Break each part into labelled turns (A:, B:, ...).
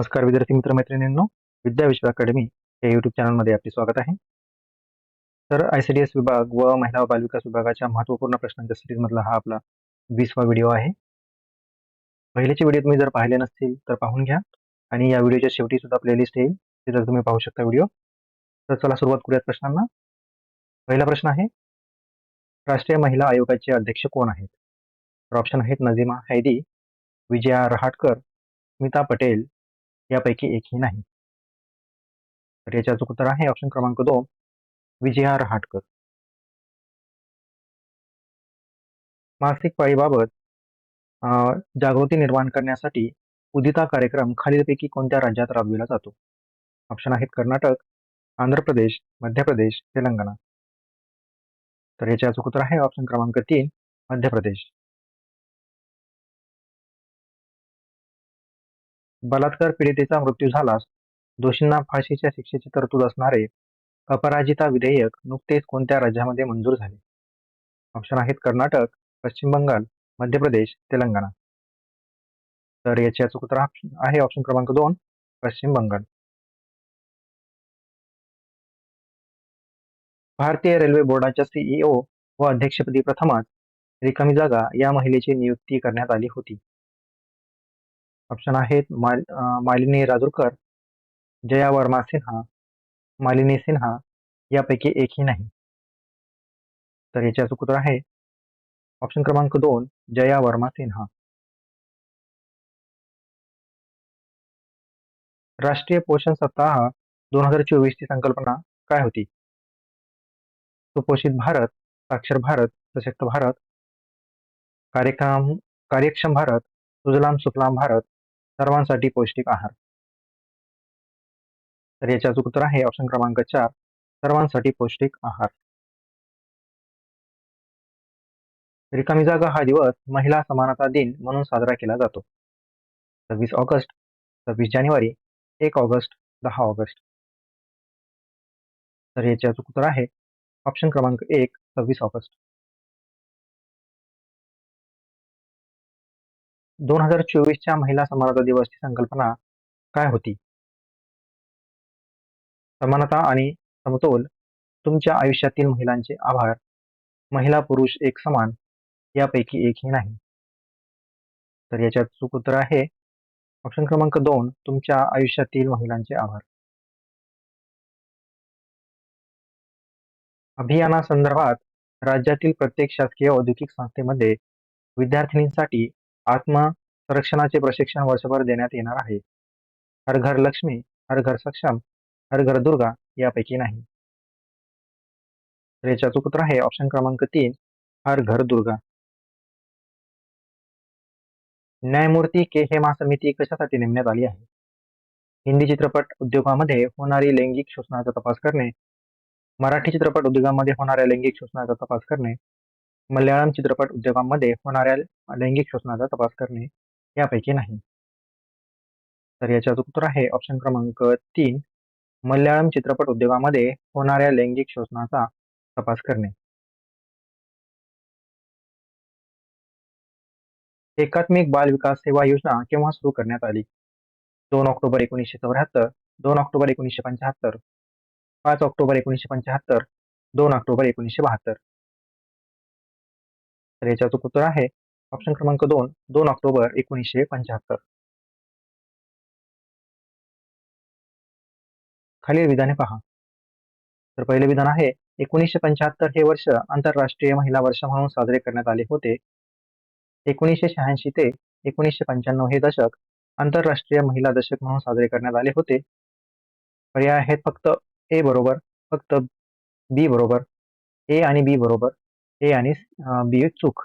A: नमस्कार विद्यार्थी मित्र मैत्रिणींनो विद्याविश्व अकॅडमी या युट्यूब चॅनलमध्ये आपले स्वागत आहे. तर आय सी डी एस विभाग व महिला व बालविकास विभागाच्या महत्त्वपूर्ण प्रश्नांच्या सिरीजमधला हा आपला वीसवा व्हिडिओ आहे. पहिलेचे व्हिडिओ तुम्ही जर पाहिले नसतील तर पाहून घ्या आणि या व्हिडिओच्या शेवटी सुद्धा प्लेलिस्ट येईल तिथं तुम्ही पाहू शकता व्हिडिओ तर चला सुरुवात करूयात प्रश्नांना. पहिला प्रश्न आहे राष्ट्रीय महिला आयोगाचे अध्यक्ष कोण आहेत? तर ऑप्शन आहेत नझीमा हैदी विजया रहाटकर स्मिता पटेल यापैकी एकही नाही. तर याचे अचूक उत्तर आहे ऑप्शन क्रमांक दोन विजया रहाटकर मासिक पाळीबाबत जागृती निर्माण करण्यासाठी उदिता कार्यक्रम खालीलपैकी कोणत्या राज्यात राबविला जातो? ऑप्शन आहेत कर्नाटक आंध्र प्रदेश मध्य प्रदेश तेलंगणा. तर याचे अचूक उत्तर आहे ऑप्शन क्रमांक तीन मध्य प्रदेश. बलात्कार पीडितेचा मृत्यू झालास दोषींना फाशीच्या शिक्षेची तरतूद असणारे अपराजिता विधेयक नुकतेच कोणत्या राज्यामध्ये मंजूर झाले? ऑप्शन आहेत कर्नाटक पश्चिम बंगाल मध्य प्रदेश तेलंगणा. तर याचे अचूक उत्तर ऑप्शन आहे ऑप्शन क्रमांक दोन पश्चिम बंगाल. भारतीय रेल्वे बोर्डाच्या सीईओ व अध्यक्षपदी प्रथमच रिकामी जागा या महिलेची नियुक्ती करण्यात आली होती. ऑप्शन आहेत मालिनी राजूरकर जया वर्मा सिन्हा मालिनी सिन्हा यापैकी एकही नाही. तर याचे अचूक उत्तर आहे ऑप्शन क्रमांक दोन जया वर्मा सिन्हा. राष्ट्रीय पोषण सप्ताह दोन हजार चोवीस ची संकल्पना काय होती? सुपोषित भारत साक्षर भारत सशक्त भारत कार्यक्रम कार्यक्षम भारत सुजलाम सुफलाम भारत सर्वांसाठी पौष्टिक आहार. तर याचे उत्तर आहे ऑप्शन क्रमांक चार सर्वांसाठी पौष्टिक आहार. रिकामी जागा हा दिवस महिला समानता दिन म्हणून साजरा केला जातो. सव्वीस ऑगस्ट सव्वीस जानेवारी एक ऑगस्ट दहा ऑगस्ट. तर याचे उत्तर आहे ऑप्शन क्रमांक एक सव्वीस ऑगस्ट. दोन हजार चोवीसच्या महिला समानता दिवसची संकल्पना काय होती? समानता आणि समतोल तुमच्या आयुष्यातील महिलांचे आभार. महिला पुरुष एक समान यापैकी एकही नाही. तर याच्यात चूक उत्तर आहे. ऑप्शन क्रमांक दोन तुमच्या आयुष्यातील महिलांचे आभार. अभियानासंदर्भात राज्यातील प्रत्येक शासकीय औद्योगिक संस्थेमध्ये विद्यार्थिनींसाठी आत्मसंरक्षणाचे प्रशिक्षण वर्षभर देण्यात येणार आहे. हर घर लक्ष्मी हर घर सक्षम हर घर दुर्गा यापैकी नाही. तर याचे उत्तर आहे ऑप्शन क्रमांक तीन हर घर दुर्गा. न्यायमूर्ती के. हेमा समिती कशासाठी नेमण्यात आली आहे? हिंदी चित्रपट उद्योगामध्ये होणारी लैंगिक शोषणाचा तपास करणे मराठी चित्रपट उद्योगामध्ये होणाऱ्या लैंगिक शोषणाचा तपास करणे मल्याळम चित्रपट उद्योगामध्ये होणाऱ्या लैंगिक शोषणाचा तपास करणे यापैकी नाही. तर याच्यात उत्तर आहे ऑप्शन क्रमांक तीन मल्याळम चित्रपट उद्योगामध्ये होणाऱ्या लैंगिक शोषणाचा तपास करणे. एकात्मिक बाल विकास सेवा योजना केव्हा सुरू करण्यात आली? दोन ऑक्टोबर एकोणीसशे चौऱ्याहत्तर दोन ऑक्टोबर एकोणीसशे पंच्याहत्तर पाच ऑक्टोबर एकोणीसशे पंच्याहत्तर दोन ऑक्टोबर एकोणीसशे बहात्तर. तर याचे उत्तर आहे. ऑप्शन क्रमांक दोन दोन ऑक्टोबर एकोणीसशे पंच्याहत्तर. खालील विधाने पहा. तर पहिले विधान आहे एकोणीसशे पंच्याहत्तर हे वर्ष आंतरराष्ट्रीय महिला वर्ष म्हणून साजरे करण्यात आले होते. एकोणीसशे शहाऐंशी ते एकोणीसशे पंच्याण्णव हे दशक आंतरराष्ट्रीय महिला दशक म्हणून साजरे करण्यात आले होते. पर्याय आहेत फक्त ए बरोबर फक्त बी बरोबर ए आणि बी बरोबर. ए आणि बी चूक.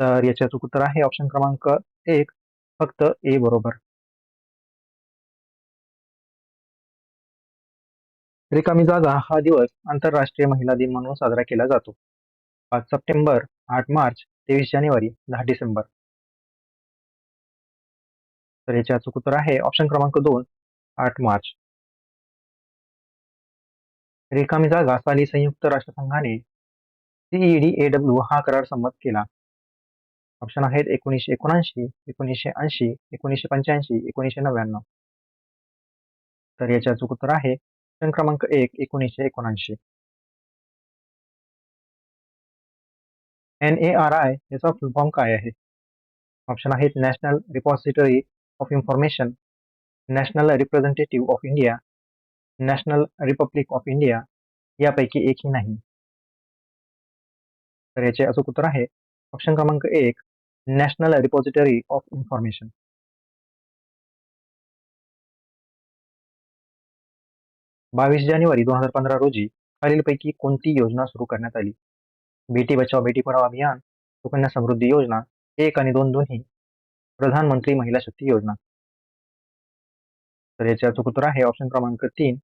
A: तर याचे अचूक उत्तर आहे ऑप्शन क्रमांक एक फक्त ए बरोबर. रिकामी जागा हा दिवस आंतरराष्ट्रीय महिला दिन म्हणून साजरा केला जातो. पाच सप्टेंबर आठ मार्च तेवीस जानेवारी दहा डिसेंबर. तर याचे अचूक उत्तर आहे ऑप्शन क्रमांक दोन आठ मार्च. रिकामी जागा साली संयुक्त राष्ट्रसंघाने सीईडी डब्ल्यू हा करार संमत केला. ऑप्शन आहेत एकोणीसशे एकोणऐंशी एकोणीसशे ऐंशी एकोणीसशे पंच्याऐंशी एकोणीसशे नव्याण्णव. तर याच्या अचूक उत्तर आहे. ऑप्शन क्रमांक एक एकोणीसशे एकोणऐंशी. एन ए आर आय याचा फुल फॉर्म काय आहे? ऑप्शन आहेत national repository of information national representative of India national republic of India यापैकी एकही नाही. तर याचे अचूक उत्तर आहे ऑप्शन क्रमांक एक नॅशनल रिपॉझिटरी ऑफ इन्फॉर्मेशन. बावीस जानेवारी दोन हजार पंधरा रोजी खालीलपैकी कोणती योजना सुरू करण्यात आली? बेटी बचाव बेटी पढाओ अभियान सुकन्या समृद्धी योजना एक आणि दोन दोन्ही प्रधानमंत्री महिला शक्ती योजना. तर याचे अचूक उत्तर आहे ऑप्शन क्रमांक तीन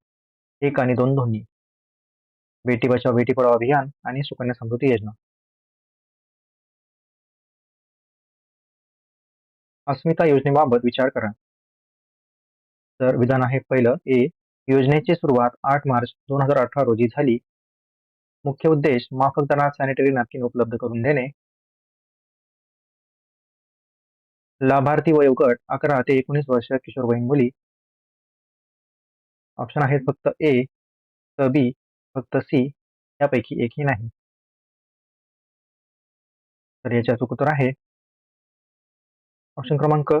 A: एक आणि दोन दोन्ही. बेटी बचाव बेटी पढाव अभियान आणि सुकन्या समृद्धी योजना. अस्मिता योजनेबाबत विचार करा. तर विधान आहे पहिलं. ए योजनेची सुरुवात आठ मार्च दोन हजार अठरा रोजी झाली. मुख्य उद्देश माफक दरात सॅनिटरी नॅपकिन उपलब्ध करून देणे. लाभार्थी वयोगट अकरा ते एकोणीस वर्ष किशोरवयीन मुली. ऑप्शन आहेत फक्त ए तर बी फक्त सी यापैकी एकही नाही. तर याचे अचूक उत्तर आहे. ऑप्शन क्रमांक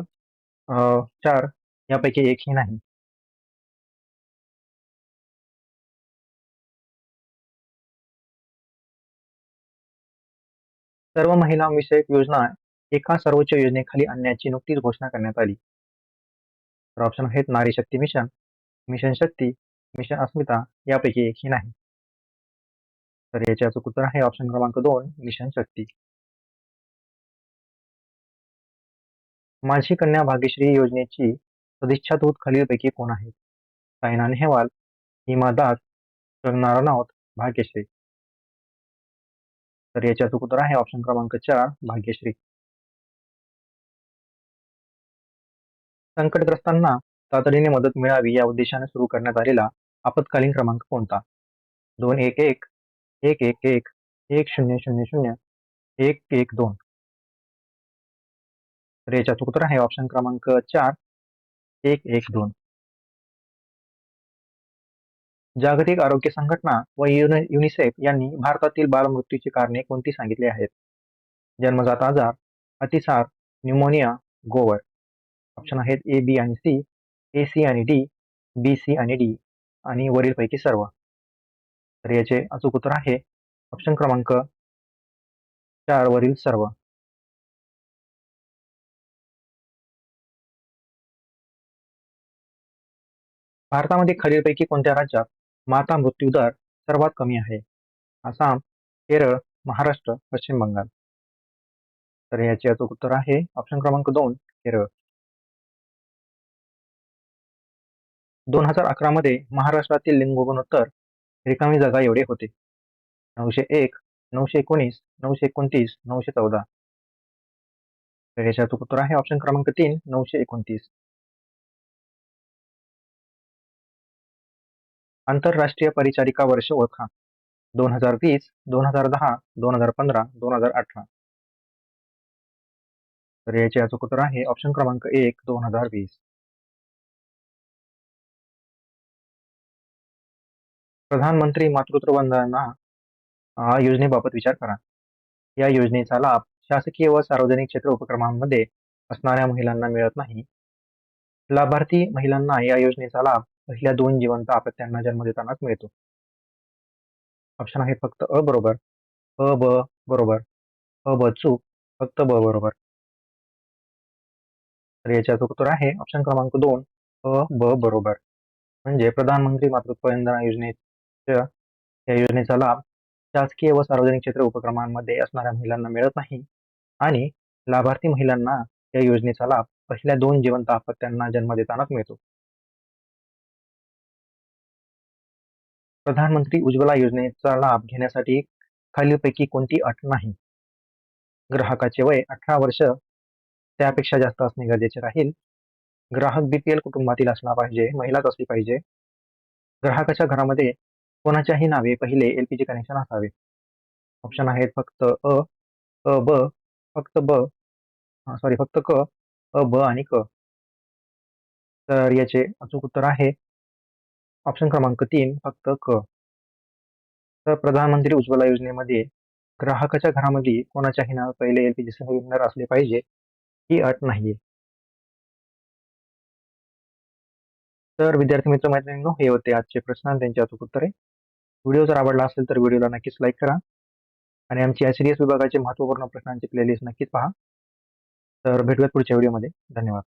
A: चार यापैकी एकही नाही. सर्व महिलांविषयक योजना एका सर्वोच्च योजनेखाली आणण्याची नुकतीच घोषणा करण्यात आली. तर ऑप्शन आहेत Nari Shakti mission mission Shakti mission Asmita यापैकी एकही नाही. तर याचे अचूक उत्तर आहे ऑप्शन क्रमांक दोन मिशन शक्ती. माझी कन्या भाग्यश्री योजनेची सदिच्छा दूत खालीलपैकी कोण आहेत? सायना नेहवाल हिमा दास कंगना रनौत भाग्यश्री. तर याचे अचूक उत्तर आहे ऑप्शन क्रमांक चार भाग्यश्री. संकटग्रस्तांना तातडीने मदत मिळावी या उद्देशाने सुरू करण्यात आलेला आपत्कालीन क्रमांक कोणता? दोन एक एक एक एक एक एक शून्य शून्य शून्य एक एक दोन. तर याचे उत्तर आहे ऑप्शन क्रमांक चार एक एक दोन. जागतिक आरोग्य संघटना व युनिसेफ यांनी भारतातील बालमृत्यूची कारणे कोणती सांगितली आहेत? जन्मजात आजार अतिसार न्यूमोनिया गोवर. ऑप्शन आहेत ए बी आणि सी ए सी आणि डी बी सी आणि डी आणि वरीलपैकी सर्व. तर याचे अचूक उत्तर आहे ऑप्शन क्रमांक चार वरील सर्व. भारतामध्ये खालीलपैकी कोणत्या राज्यात माता मृत्यू दर सर्वात कमी आहे? आसाम केरळ महाराष्ट्र पश्चिम बंगाल. तर याचे अचूक उत्तर आहे ऑप्शन क्रमांक दोन केरळ. दोन हजार अकरा मध्ये महाराष्ट्रातील लिंगगुणोत्तर रिकामी जागा एवढे होते. नऊशे एक नऊशे एकोणीस नऊशे एकोणतीस नऊशे चौदा. तर याचे उत्तर आहे ऑप्शन क्रमांक तीन नऊशे एकोणतीस. आंतरराष्ट्रीय परिचारिका वर्ष ओळखा. दोन हजार वीस दोन हजार दहा दोन हजार पंधरा दोन हजार अठरा. तर याचे अचूक उत्तर आहे ऑप्शन क्रमांक एक दोन हजार वीस. प्रधानमंत्री मातृत्व वंदना योजनेबाबत विचार करा. या योजनेचा लाभ शासकीय व सार्वजनिक क्षेत्र उपक्रमांमध्ये असणाऱ्या महिलांना मिळत नाही. लाभार्थी महिलांना या योजनेचा लाभ पहिल्या दोन जिवंत आपत्त्यांना जन्म देतानाच मिळतो. ऑप्शन आहे फक्त अ बरोबर अ ब बरोबर अ ब चूक फक्त ब बरोबर. तर याच्या उत्तर आहे ऑप्शन क्रमांक दोन अ ब बरोबर. म्हणजे प्रधानमंत्री मातृत्व वंदना योजनेच्या या योजनेचा लाभ शासकीय व सार्वजनिक क्षेत्र उपक्रमांमध्ये असणाऱ्या महिलांना मिळत नाही. आणि लाभार्थी महिलांना या योजनेचा लाभ पहिल्या दोन जिवंत आपत्त्यांना जन्म देतानाच मिळतो. प्रधानमंत्री उज्ज्वला योजनेचा लाभ घेण्यासाठी खालीलपैकी कोणती अट नाही? ग्राहकाचे वय अठरा वर्ष त्यापेक्षा जास्त असणे गरजेचे राहील. ग्राहक बीपीएल कुटुंबातील असला पाहिजे महिलाच असली पाहिजे. ग्राहकाच्या घरामध्ये कोणाच्याही नावे पहिले एलपीजी कनेक्शन असावे. ऑप्शन आहेत फक्त अ अ ब फक्त ब सॉरी फक्त क अ ब आणि क. तर याचे अचूक उत्तर आहे. ऑप्शन क्रमांक तीन फक्त क. तर प्रधानमंत्री उज्ज्वला योजनेमध्ये ग्राहकाच्या घरामध्ये कोणाच्याही नाव पहिले एलपीजी सिलेंडर असले पाहिजे ही अट नाहीये. तर विद्यार्थी मित्र मैत्रिणींनो हे होते आजचे प्रश्न. आणि त्यांची अचूक उत्तरे. व्हिडिओ जर आवडला असेल तर व्हिडिओला नक्कीच लाईक करा. आणि आमची एस विभागाचे महत्त्वपूर्ण प्रश्नांची प्लेलिस्ट नक्कीच पहा. तर भेटूयात पुढच्या व्हिडिओमध्ये धन्यवाद.